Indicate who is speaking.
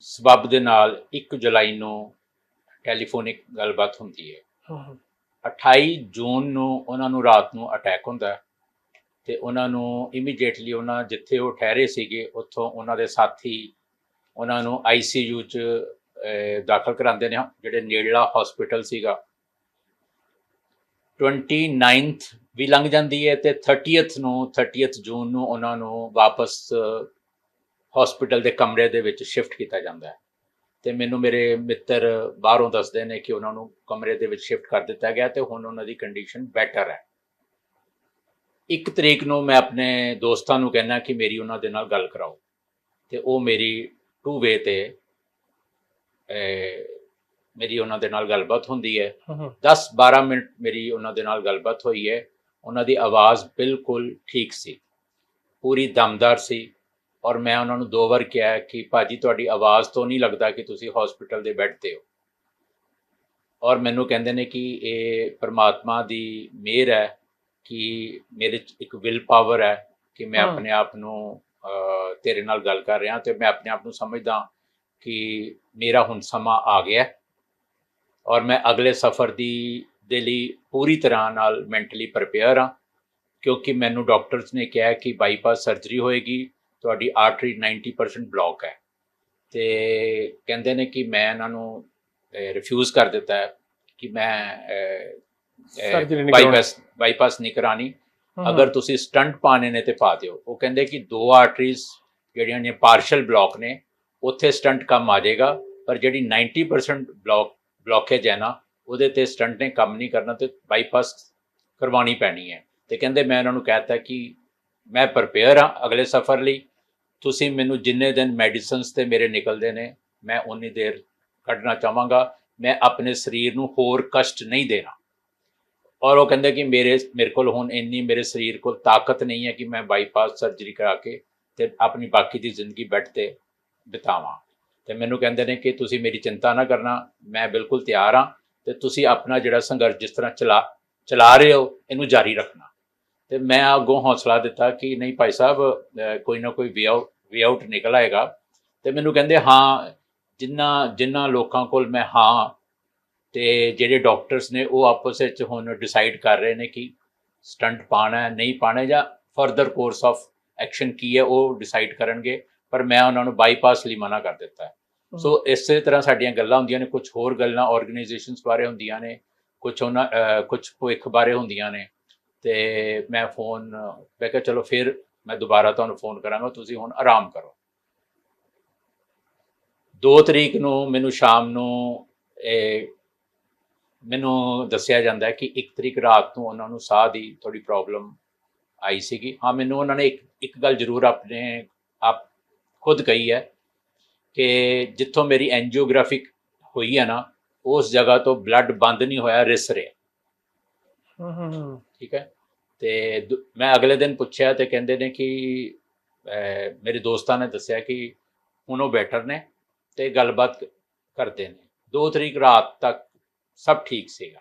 Speaker 1: ਸਬਬ ਦੇ ਨਾਲ 1 ਜੁਲਾਈ ਨੂੰ ਟੈਲੀਫੋਨਿਕ ਗੱਲਬਾਤ ਹੁੰਦੀ ਹੈ।
Speaker 2: ਹੂੰ ਹੂੰ।
Speaker 1: 28 ਜੂਨ ਨੂੰ ਉਹਨਾਂ ਨੂੰ ਰਾਤ ਨੂੰ ਅਟੈਕ ਹੁੰਦਾ ਤੇ ਉਹਨਾਂ ਨੂੰ ਇਮੀਡੀਏਟਲੀ ਉਹਨਾਂ ਜਿੱਥੇ ਉਹ ਠਹਿਰੇ ਸੀਗੇ ਉੱਥੋਂ ਉਹਨਾਂ ਦੇ ਸਾਥੀ ਉਹਨਾਂ ਨੂੰ ਆਈਸੀਯੂ ਚ ਦਾਖਲ ਕਰਾਉਂਦੇ ਨੇ ਜਿਹੜੇ ਨੇੜਲਾ ਹਸਪੀਟਲ ਸੀਗਾ। 29th ਵੀ ਲੰਘ ਜਾਂਦੀ ਹੈ ਤੇ 30th ਨੂੰ 30th ਜੂਨ ਨੂੰ ਉਹਨਾਂ ਨੂੰ ਵਾਪਸ ਹਸਪੀਟਲ ਦੇ ਕਮਰੇ ਦੇ ਵਿੱਚ ਸ਼ਿਫਟ ਕੀਤਾ ਜਾਂਦਾ ਹੈ। ਤੇ ਮੈਨੂੰ ਮੇਰੇ ਮਿੱਤਰ ਬਾਹਰੋਂ ਦੱਸਦੇ ਨੇ ਕਿ ਉਹਨਾਂ ਨੂੰ ਕਮਰੇ ਦੇ ਵਿੱਚ ਸ਼ਿਫਟ ਕਰ ਦਿੱਤਾ ਗਿਆ ਤੇ ਹੁਣ ਉਹਨਾਂ ਦੀ ਕੰਡੀਸ਼ਨ ਬੈਟਰ ਹੈ। ਇੱਕ ਤਰੀਕ ਨੂੰ ਮੈਂ ਆਪਣੇ ਦੋਸਤਾਂ ਨੂੰ ਕਹਿਣਾ ਕਿ ਮੇਰੀ ਉਹਨਾਂ ਦੇ ਨਾਲ ਗੱਲ ਕਰਾਓ। ਤੇ ਉਹ ਮੇਰੀ ਟੂ ਵੇ ਤੇ ਮੇਰੀ ਉਹਨਾਂ ਦੇ ਨਾਲ ਗੱਲਬਾਤ ਹੁੰਦੀ ਹੈ।
Speaker 2: ਹੂੰ ਹੂੰ
Speaker 1: 10-12 ਮਿੰਟ ਮੇਰੀ ਉਹਨਾਂ ਦੇ ਨਾਲ ਗੱਲਬਾਤ ਹੋਈ ਹੈ। ਉਹਨਾਂ ਦੀ ਆਵਾਜ਼ ਬਿਲਕੁਲ ਠੀਕ ਸੀ। ਪੂਰੀ ਦਮਦਾਰ ਸੀ। ਔਰ ਮੈਂ ਉਹਨਾਂ ਨੂੰ ਦੋ ਵਾਰ ਕਿਹਾ ਕਿ ਭਾਜੀ ਤੁਹਾਡੀ ਆਵਾਜ਼ ਤੋਂ ਨਹੀਂ ਲੱਗਦਾ ਕਿ ਤੁਸੀਂ ਹਸਪੀਟਲ ਦੇ ਬੈੱਡ ਤੇ ਹੋ। ਔਰ ਮੈਨੂੰ ਕਹਿੰਦੇ ਨੇ ਕਿ ਇਹ ਪ੍ਰਮਾਤਮਾ ਦੀ ਮਿਹਰ ਹੈ ਕਿ ਮੇਰੇ 'ਚ ਇੱਕ ਵਿਲ ਪਾਵਰ ਹੈ ਕਿ ਮੈਂ। ਆਪਣੇ ਆਪ ਨੂੰ ਤੇਰੇ ਨਾਲ ਗੱਲ ਕਰ ਰਿਹਾ ਤੇ ਮੈਂ ਆਪਣੇ ਆਪ ਨੂੰ ਸਮਝਦਾ ਕਿ ਮੇਰਾ ਹੁਣ ਸਮਾਂ ਆ ਗਿਆ ਔਰ ਮੈਂ ਅਗਲੇ ਸਫ਼ਰ ਦੀ ਦੇ ਲਈ ਪੂਰੀ ਤਰ੍ਹਾਂ ਨਾਲ ਮੈਂਟਲੀ ਪ੍ਰਿਪੇਅਰ ਹਾਂ ਕਿਉਂਕਿ ਮੈਨੂੰ ਡਾਕਟਰਸ ਨੇ ਕਿਹਾ ਕਿ ਬਾਈਪਾਸ ਸਰਜਰੀ ਹੋਏਗੀ। ਤੁਹਾਡੀ ਆਰਟਰੀ 90% ਬਲੌਕ ਹੈ। ਤੇ ਕਹਿੰਦੇ ਨੇ ਕਿ ਮੈਂ ਇਹਨਾਂ ਨੂੰ ਰਿਫਿਊਜ਼ ਕਰ ਦਿੱਤਾ ਕਿ ਮੈਂ। ਬਾਈਪਾਸ ਬਾਈਪਾਸ ਨਹੀਂ ਕਰਾਣੀ। ਅਗਰ ਤੁਸੀਂ ਸਟੰਟ ਪਾਣੇ ਨੇ ਤੇ ਪਾ ਦਿਓ। ਉਹ ਕਹਿੰਦੇ ਕਿ ਦੋ ਆਰਟਰੀਜ਼ ਜਿਹੜੀਆਂ ਨੇ ਪਾਰਸ਼ਲ ਬਲੌਕ ਨੇ ਉੱਥੇ ਸਟੰਟ ਕੰਮ ਆ ਜਾਏਗਾ ਪਰ ਜਿਹੜੀ 90% ਬਲੌਕ ਬਲੌਕੇਜ ਹੈ ਨਾ ਉਹਦੇ ਤੇ ਸਟੰਟ ਨੇ ਕੰਮ ਨਹੀਂ ਕਰਨਾ ਤੇ ਬਾਈਪਾਸ ਕਰਵਾਉਣੀ ਪੈਣੀ ਹੈ। ਤੇ ਕਹਿੰਦੇ ਮੈਂ ਉਹਨਾਂ ਨੂੰ ਕਹਿਤਾ ਕਿ ਮੈਂ ਪ੍ਰਪੇਅਰ ਹਾਂ ਅਗਲੇ ਸਫ਼ਰ ਲਈ। ਤੁਸੀਂ ਮੈਨੂੰ ਜਿੰਨੇ ਦਿਨ ਮੈਡੀਸਿਨਸ ਤੇ ਮੇਰੇ ਨਿਕਲਦੇ ਨੇ, ਮੈਂ ਉਨੀ ਦੇਰ ਕੱਢਣਾ ਚਾਹਾਂਗਾ। ਮੈਂ ਆਪਣੇ ਸਰੀਰ ਨੂੰ ਹੋਰ ਕਸ਼ਟ ਨਹੀਂ ਦੇਣਾ। ਔਰ ਉਹ ਕਹਿੰਦੇ ਕਿ ਮੇਰੇ ਮੇਰੇ ਕੋਲ ਹੁਣ ਇੰਨੀ, ਮੇਰੇ ਸਰੀਰ ਕੋਲ ਤਾਕਤ ਨਹੀਂ ਹੈ ਕਿ ਮੈਂ ਬਾਈਪਾਸ ਸਰਜਰੀ ਕਰਾ ਕੇ ਤੇ ਆਪਣੀ ਬਾਕੀ ਦੀ ਜ਼ਿੰਦਗੀ ਬੈੱਡ ਤੇ ਬਿਤਾਵਾਂ। ਤੇ ਮੈਨੂੰ ਕਹਿੰਦੇ ਨੇ ਕਿ ਤੁਸੀਂ ਮੇਰੀ ਚਿੰਤਾ ਨਾ ਕਰਨਾ, ਮੈਂ ਬਿਲਕੁਲ ਤਿਆਰ ਹਾਂ ਤੇ ਤੁਸੀਂ ਆਪਣਾ ਜਿਹੜਾ ਸੰਘਰਸ਼ ਜਿਸ ਤਰ੍ਹਾਂ ਚਲਾ ਚਲਾ ਰਹੇ ਹੋ, ਇਹਨੂੰ ਜਾਰੀ ਰੱਖਣਾ। ਤੇ ਮੈਂ ਅੱਗੋਂ ਹੌਸਲਾ ਦਿੱਤਾ ਕਿ ਨਹੀਂ ਭਾਈ ਸਾਹਿਬ ਕੋਈ ਨਾ ਕੋਈ ਵੇ ਆਊਟ ਵੇ ਆਊਟ ਨਿਕਲ ਆਏਗਾ। ਤੇ ਮੈਨੂੰ ਕਹਿੰਦੇ ਹਾਂ ਜਿੰਨਾ ਜਿੰਨਾ ਲੋਕਾਂ ਕੋਲ ਮੈਂ ਹਾਂ ਤੇ ਜਿਹੜੇ ਡਾਕਟਰਸ ਨੇ ਉਹ ਆਪਸ ਵਿੱਚ ਹੁਣ ਡਿਸਾਈਡ ਕਰ ਰਹੇ ਨੇ ਕਿ ਸਟੰਟ ਪਾਣਾ ਹੈ ਨਹੀਂ ਪਾਣਾ ਜਾਂ ਫਰਦਰ ਕੋਰਸ ਆਫ ਐਕਸ਼ਨ ਕੀ ਹੈ ਉਹ ਡਿਸਾਈਡ ਕਰਨਗੇ। ਪਰ ਮੈਂ ਉਹਨਾਂ ਨੂੰ ਬਾਈਪਾਸ ਲਈ ਮਨਾ ਕਰ ਦਿੱਤਾ ਹੈ। ਸੋ ਇਸੇ ਤਰ੍ਹਾਂ ਸਾਡੀਆਂ ਗੱਲਾਂ ਹੁੰਦੀਆਂ ਨੇ ਕੁਝ ਹੋਰ ਗੱਲਾਂ ਆਰਗੇਨਾਈਜੇਸ਼ਨਸ ਬਾਰੇ ਹੁੰਦੀਆਂ ਨੇ ਕੁਝ ਉਹਨਾਂ ਕੁਝ ਭਵਿੱਖ ਬਾਰੇ ਹੁੰਦੀਆਂ ਨੇ। ਤੇ ਮੈਂ ਫੋਨ ਮੈਂ ਕਿਹਾ ਚਲੋ ਫਿਰ ਮੈਂ ਦੁਬਾਰਾ ਤੁਹਾਨੂੰ ਫੋਨ ਕਰਾਂਗਾ ਤੁਸੀਂ ਹੁਣ ਆਰਾਮ ਕਰੋ। 2 ਤਰੀਕ ਨੂੰ ਮੈਨੂੰ ਸ਼ਾਮ ਨੂੰ ਇਹ ਮੈਨੂੰ ਦੱਸਿਆ ਜਾਂਦਾ ਹੈ ਕਿ 1 ਤਰੀਕ ਰਾਤ ਨੂੰ ਉਹਨਾਂ ਨੂੰ ਸਾਹ ਦੀ ਥੋੜੀ ਪ੍ਰੋਬਲਮ ਆਈ ਸੀਗੀ। ਹਾਂ ਮੈਨੂੰ ਉਹਨਾਂ ਨੇ ਇੱਕ ਇੱਕ ਗੱਲ ਜ਼ਰੂਰ ਆਪਣੇ ਆਪ ਖੁਦ ਕਹੀ ਹੈ ਕਿ ਜਿੱਥੋਂ ਮੇਰੀ ਐਂਜੀਓਗ੍ਰਾਫਿਕ ਹੋਈ ਹੈ ਨਾ ਉਸ ਜਗ੍ਹਾ ਤੋਂ ਬਲੱਡ ਬੰਦ ਨਹੀਂ ਹੋਇਆ ਰਿਸ ਰਿਹਾ।
Speaker 2: ਹੂੰ ਹੂੰ ਹੂੰ।
Speaker 1: ਠੀਕ ਹੈ? ਤੇ ਦੁ- ਮੈਂ ਅਗਲੇ ਦਿਨ ਪੁੱਛਿਆ ਤੇ ਕਹਿੰਦੇ ਨੇ ਕਿ ਅਹ, ਮੇਰੇ ਦੋਸਤਾਂ ਨੇ ਦੱਸਿਆ ਕਿ ਹੁਣ ਉਹ ਬੈਟਰ ਨੇ ਤੇ ਗੱਲਬਾਤ ਕਰਦੇ ਨੇ। 2 ਤਰੀਕ ਰਾਤ ਤੱਕ ਸਭ ਠੀਕ ਸੀਗਾ।